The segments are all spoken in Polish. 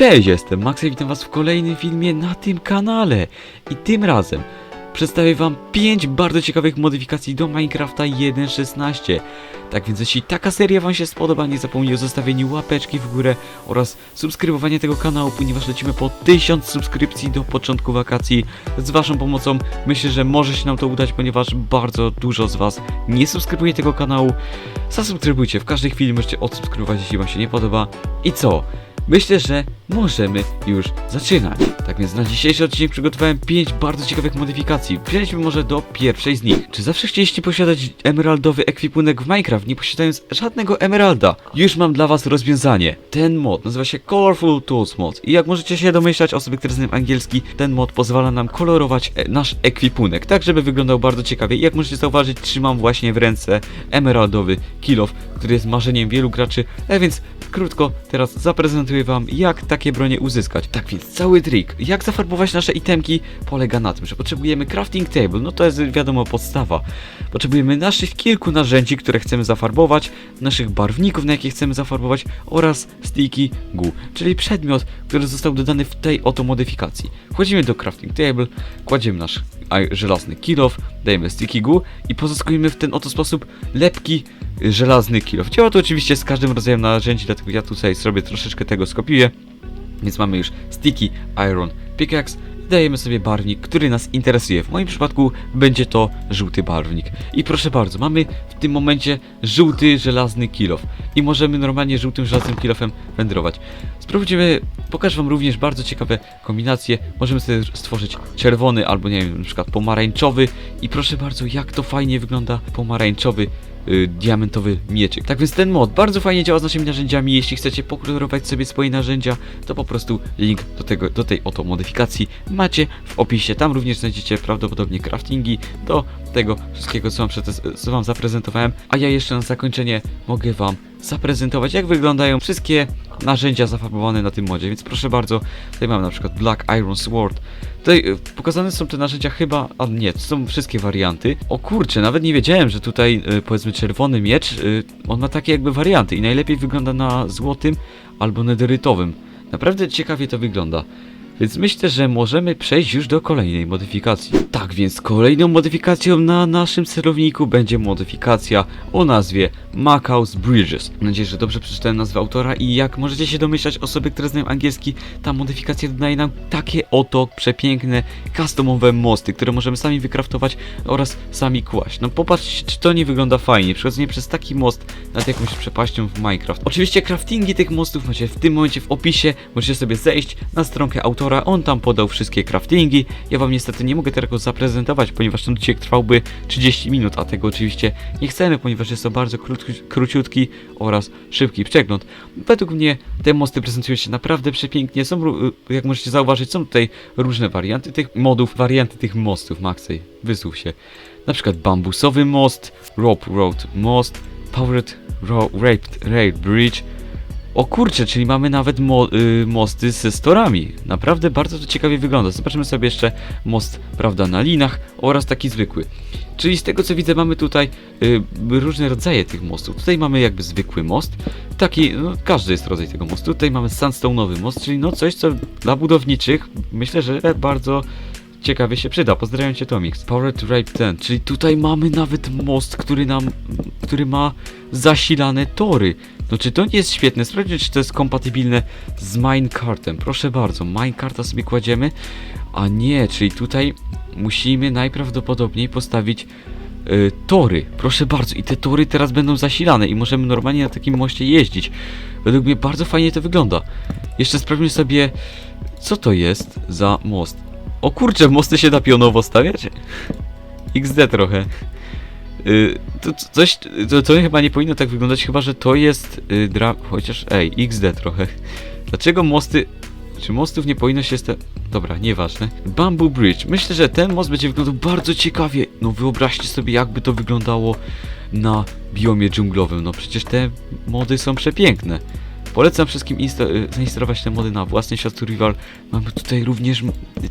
Cześć, jestem Max i witam was w kolejnym filmie na tym kanale. I tym razem przedstawię wam 5 bardzo ciekawych modyfikacji do Minecrafta 1.16. Tak więc jeśli taka seria wam się spodoba, nie zapomnij o zostawieniu łapeczki w górę oraz subskrybowania tego kanału, ponieważ lecimy po 1000 subskrypcji do początku wakacji. Z waszą pomocą myślę, że może się nam to udać, ponieważ bardzo dużo z was nie subskrybuje tego kanału. Zasubskrybujcie, w każdej chwili możecie odsubskrybować, jeśli wam się nie podoba. I co? Myślę, że możemy już zaczynać. Tak więc na dzisiejszy odcinek przygotowałem 5 bardzo ciekawych modyfikacji. Przejdźmy może do pierwszej z nich. Czy zawsze chcieliście posiadać emeraldowy ekwipunek w Minecraft, nie posiadając żadnego emeralda? Już mam dla was rozwiązanie. Ten mod nazywa się Colorful Tools Mod. I jak możecie się domyślać, osoby, które znają angielski, ten mod pozwala nam kolorować e, nasz ekwipunek, tak żeby wyglądał bardzo ciekawie. I jak możecie zauważyć, trzymam właśnie w ręce emeraldowy kill off, który jest marzeniem wielu graczy. A więc krótko teraz zaprezentuję wam, jak takie bronie uzyskać. Tak więc cały trik, jak zafarbować nasze itemki, polega na tym, że potrzebujemy crafting table, no to jest wiadomo podstawa. Potrzebujemy naszych kilku narzędzi, które chcemy zafarbować, naszych barwników, na jakie chcemy zafarbować oraz sticky glue, czyli przedmiot, który został dodany w tej oto modyfikacji. Wchodzimy do crafting table, kładziemy nasz żelazny kill off, dajemy sticky glue i pozyskujemy w ten oto sposób lepki y, żelazny kill off. Działa to oczywiście z każdym rodzajem narzędzi, dlatego ja tutaj sobie troszeczkę tego skopiuję. Więc mamy już sticky iron pickaxe dajemy sobie barwnik, który nas interesuje. W moim przypadku będzie to żółty barwnik. I proszę bardzo, mamy w tym momencie żółty żelazny kill off i możemy normalnie żółtym żelaznym kill offem wędrować. Spróbujemy, pokażę wam również bardzo ciekawe kombinacje. Możemy sobie stworzyć czerwony albo nie wiem, na przykład pomarańczowy i proszę bardzo, jak to fajnie wygląda pomarańczowy y, diamentowy mieczyk. Tak więc ten mod bardzo fajnie działa z naszymi narzędziami. Jeśli chcecie pokolorować sobie swoje narzędzia, to po prostu link do, tego, do tej oto modyfikacji macie w opisie. Tam również znajdziecie prawdopodobnie craftingi do tego wszystkiego, co wam, co wam zaprezentowałem. A ja jeszcze na zakończenie mogę wam zaprezentować, jak wyglądają wszystkie narzędzia zafarbowane na tym modzie. Więc proszę bardzo, tutaj mamy na przykład Black Iron Sword. Tutaj y, pokazane są te narzędzia chyba, a nie, to są wszystkie warianty. O kurczę, nawet nie wiedziałem, że tutaj y, powiedzmy czerwony miecz, y, on ma takie jakby warianty i najlepiej wygląda na złotym albo nederytowym. Naprawdę ciekawie to wygląda. Więc myślę, że możemy przejść już do kolejnej modyfikacji. Tak więc kolejną modyfikacją na naszym celowniku będzie modyfikacja o nazwie Macaus Bridges. Mam nadzieję, że dobrze przeczytałem nazwę autora i jak możecie się domyślać, osoby, które znają angielski, ta modyfikacja dodaje nam takie oto przepiękne, customowe mosty, które możemy sami wykraftować oraz sami kłaść. No popatrzcie, czy to nie wygląda fajnie. Przechodzenie przez taki most nad jakąś przepaścią w Minecraft. Oczywiście craftingi tych mostów macie w tym momencie w opisie. Możecie sobie zejść na stronkę autora, on tam podał wszystkie craftingi. Ja wam niestety nie mogę tego zaprezentować, ponieważ ten odcinek trwałby 30 minut, a tego oczywiście nie chcemy, ponieważ jest to bardzo krótki, króciutki oraz szybki przegląd. Według mnie te mosty prezentują się naprawdę przepięknie. Są, ró- jak możecie zauważyć, są tutaj różne warianty tych modów, warianty tych mostów. Maxej, wysłuch się. Na przykład bambusowy most, rope road most, powered ro- raped rail bridge. O kurczę, czyli mamy nawet mo y, mosty ze storami. Naprawdę bardzo to ciekawie wygląda. Zobaczymy sobie jeszcze most, prawda, na linach oraz taki zwykły. Czyli z tego co widzę mamy tutaj y, różne rodzaje tych mostów. Tutaj mamy jakby zwykły most, taki, no każdy jest rodzaj tego mostu. Tutaj mamy sandstone'owy most, czyli no coś co dla budowniczych myślę, że bardzo ciekawie się przyda. Pozdrawiam cię Tomix. Power to Rape ten, czyli tutaj mamy nawet most, który nam, który ma zasilane tory. No czy to nie jest świetne? Sprawdźmy, czy to jest kompatybilne z Minecartem. Proszę bardzo, Minecarta sobie kładziemy. A nie, czyli tutaj musimy najprawdopodobniej postawić y, tory. Proszę bardzo, i te tory teraz będą zasilane i możemy normalnie na takim moście jeździć. Według mnie bardzo fajnie to wygląda. Jeszcze sprawdźmy sobie, co to jest za most. O kurczę, mosty się da pionowo stawiać? XD trochę. Y, to c- coś, to, to chyba nie powinno tak wyglądać, chyba że to jest y, dra... Chociaż, ej, XD trochę. Dlaczego mosty... Czy mostów nie powinno się sta... Dobra, nieważne. Bamboo Bridge. Myślę, że ten most będzie wyglądał bardzo ciekawie. No wyobraźcie sobie, jakby to wyglądało na biomie dżunglowym. No przecież te mody są przepiękne. Polecam wszystkim insta- zainstalować te mody na własny świat survival. Mamy tutaj również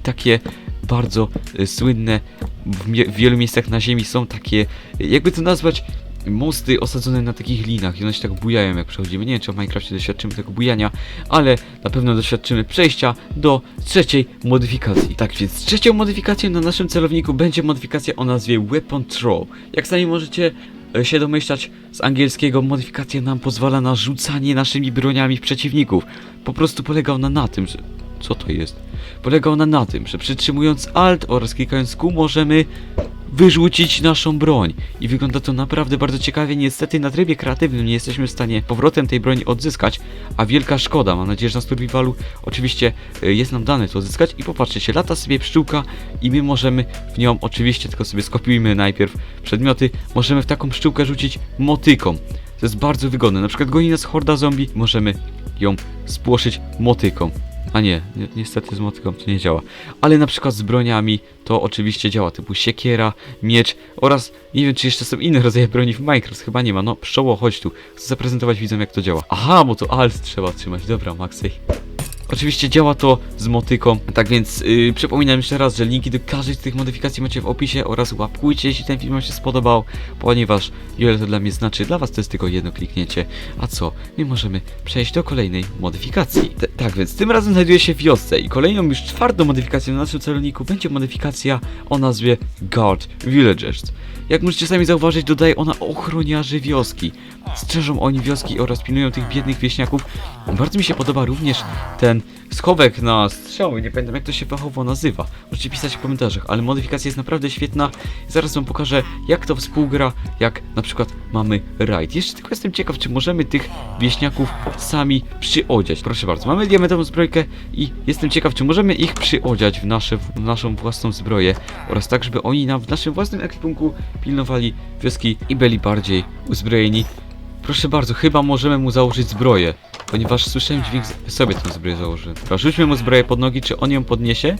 takie bardzo y, słynne w, w wielu miejscach na ziemi są takie, jakby to nazwać, mosty osadzone na takich linach i one się tak bujają jak przechodzimy. Nie wiem czy w Minecrafcie doświadczymy tego bujania, ale na pewno doświadczymy przejścia do trzeciej modyfikacji. Tak więc trzecią modyfikacją na naszym celowniku będzie modyfikacja o nazwie Weapon Throw. Jak sami możecie się domyślać z angielskiego modyfikacja nam pozwala na rzucanie naszymi broniami w przeciwników. Po prostu polega ona na tym, że... Co to jest? Polega ona na tym, że przytrzymując Alt oraz klikając Q możemy wyrzucić naszą broń. I wygląda to naprawdę bardzo ciekawie. Niestety na trybie kreatywnym nie jesteśmy w stanie powrotem tej broni odzyskać, a wielka szkoda. Mam nadzieję, że na survivalu oczywiście y, jest nam dane to odzyskać. I popatrzcie się, lata sobie pszczółka i my możemy w nią, oczywiście tylko sobie skopiujmy najpierw przedmioty, możemy w taką pszczółkę rzucić motyką. To jest bardzo wygodne. Na przykład goni nas horda zombie, możemy ją spłoszyć motyką. A nie, ni niestety z motyką to nie działa. Ale na przykład z broniami to oczywiście działa, typu siekiera, miecz oraz nie wiem czy jeszcze są inne rodzaje broni w Minecraft, chyba nie ma. No pszczoło, chodź tu. Chcę zaprezentować widzom jak to działa. Aha, bo to alt trzeba trzymać. Dobra, Maxej. Oczywiście działa to z motyką, tak więc yy, przypominam jeszcze raz, że linki do każdej z tych modyfikacji macie w opisie oraz łapkujcie, jeśli ten film wam się spodobał, ponieważ wiele to dla mnie znaczy, dla was to jest tylko jedno kliknięcie. A co? My możemy przejść do kolejnej modyfikacji. T tak więc tym razem znajduję się w wiosce i kolejną już czwartą modyfikacją na naszym celowniku będzie modyfikacja o nazwie Guard Villagers. Jak możecie sami zauważyć, dodaje ona ochroniarzy wioski. Strzeżą oni wioski oraz pilnują tych biednych wieśniaków. Bardzo mi się podoba również ten schowek na strzały, nie pamiętam jak to się fachowo nazywa. Możecie pisać w komentarzach, ale modyfikacja jest naprawdę świetna. Zaraz wam pokażę jak to współgra, jak na przykład mamy raid. Jeszcze tylko jestem ciekaw, czy możemy tych wieśniaków sami przyodziać. Proszę bardzo, mamy diamentową zbrojkę i jestem ciekaw, czy możemy ich przyodziać w, nasze, w naszą własną zbroję oraz tak, żeby oni nam w naszym własnym ekwipunku pilnowali wioski i byli bardziej uzbrojeni. Proszę bardzo, chyba możemy mu założyć zbroję. Ponieważ słyszałem dźwięk, sobie tę zbroję założyłem. Rzućmy mu zbroję pod nogi, czy on ją podniesie?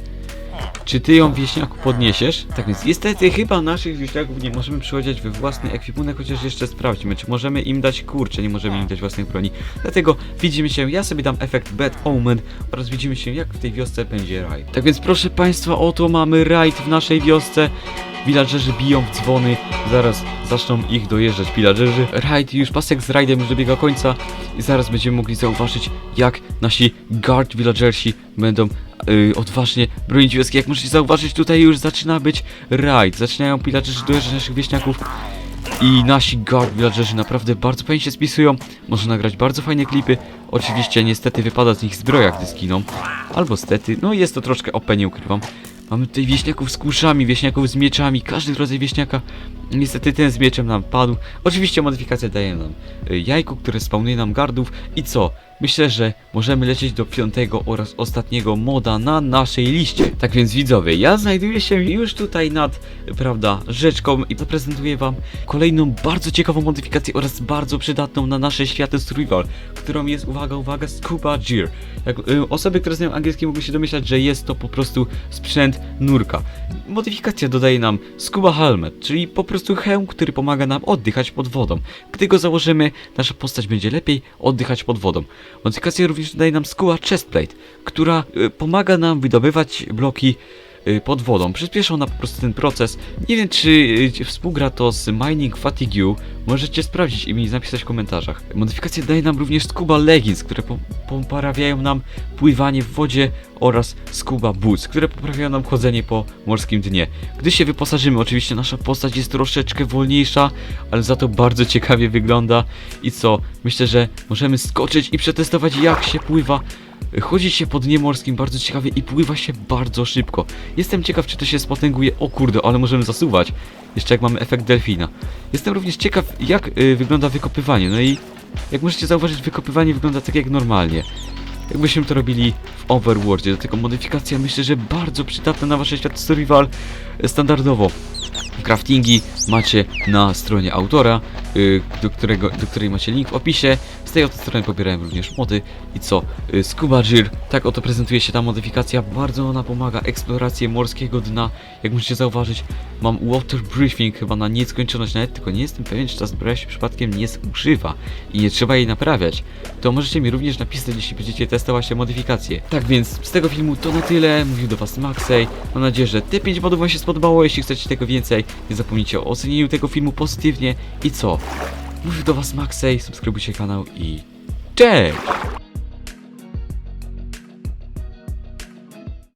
Czy ty ją wieśniaku podniesiesz? Tak więc niestety chyba naszych wieśniaków nie możemy przychodzić we własny ekwipunek, chociaż jeszcze sprawdźmy, czy możemy im dać kurcze, nie możemy im dać własnej broni. Dlatego widzimy się, ja sobie dam efekt Bad Omen oraz widzimy się jak w tej wiosce będzie rajd. Tak więc proszę państwa, oto mamy rajd w naszej wiosce. Villagerzy biją w dzwony, zaraz zaczną ich dojeżdżać villagerzy. Raid już pasek z rajdem już dobiega końca i zaraz będziemy mogli zauważyć jak nasi guard villagersi będą yy, odważnie bronić wioski. Jak możecie zauważyć tutaj już zaczyna być raid, zaczynają villagerzy dojeżdżać naszych wieśniaków i nasi guard villagerzy naprawdę bardzo fajnie się spisują. Można nagrać bardzo fajne klipy. Oczywiście niestety wypada z nich zbroja, gdy zginą. Albo stety, no jest to troszkę OP, nie ukrywam. Mamy tutaj wieśniaków z kuszami, wieśniaków z mieczami, każdy rodzaj wieśniaka. Niestety ten z mieczem nam padł. Oczywiście modyfikacja daje nam y, jajko, które spawnuje nam gardów. I co? Myślę, że możemy lecieć do piątego oraz ostatniego moda na naszej liście. Tak więc widzowie, ja znajduję się już tutaj nad, prawda, rzeczką i zaprezentuję wam kolejną bardzo ciekawą modyfikację oraz bardzo przydatną na nasze światy survival, którą jest, uwaga, uwaga, Scuba Gear. Jak, y, osoby, które znają angielski mogą się domyślać, że jest to po prostu sprzęt nurka. Modyfikacja dodaje nam Scuba Helmet, czyli po prostu hełm, który pomaga nam oddychać pod wodą. Gdy go założymy, nasza postać będzie lepiej oddychać pod wodą. Modyfikacja również daje nam Scuba Chestplate, która y, pomaga nam wydobywać bloki pod wodą. Przyspiesza ona po prostu ten proces. Nie wiem, czy y, współgra to z Mining Fatigue. Możecie sprawdzić i mi napisać w komentarzach. Modyfikacja daje nam również Scuba Leggings, które po poprawiają nam pływanie w wodzie oraz Scuba Boots, które poprawiają nam chodzenie po morskim dnie. Gdy się wyposażymy, oczywiście nasza postać jest troszeczkę wolniejsza, ale za to bardzo ciekawie wygląda. I co? Myślę, że możemy skoczyć i przetestować jak się pływa. Chodzi się po dnie morskim bardzo ciekawie i pływa się bardzo szybko. Jestem ciekaw, czy to się spotęguje. O kurde, ale możemy zasuwać. Jeszcze jak mamy efekt delfina. Jestem również ciekaw, jak y, wygląda wykopywanie. No i jak możecie zauważyć, wykopywanie wygląda tak jak normalnie. Jakbyśmy to robili w Overworldzie. Dlatego modyfikacja myślę, że bardzo przydatna na wasze światy survival e, standardowo. Craftingi macie na stronie autora, y, do, którego, do której macie link w opisie. Z tej oto strony pobierałem również mody. I co? Y, Scuba Gear, tak oto prezentuje się ta modyfikacja. Bardzo ona pomaga eksplorację morskiego dna. Jak możecie zauważyć, mam water briefing chyba na nieskończoność nawet, tylko nie jestem pewien, czy ta zbroja się przypadkiem nie zużywa i nie trzeba jej naprawiać. To możecie mi również napisać, jeśli będziecie testować te modyfikacje. Tak więc z tego filmu to na tyle. Mówił do Was Maxej. Mam nadzieję, że te 5 modów Wam się spodobało. Jeśli chcecie tego więcej, nie zapomnijcie o ocenieniu tego filmu pozytywnie i co? Mówił do Was Maxej, subskrybujcie kanał i cześć!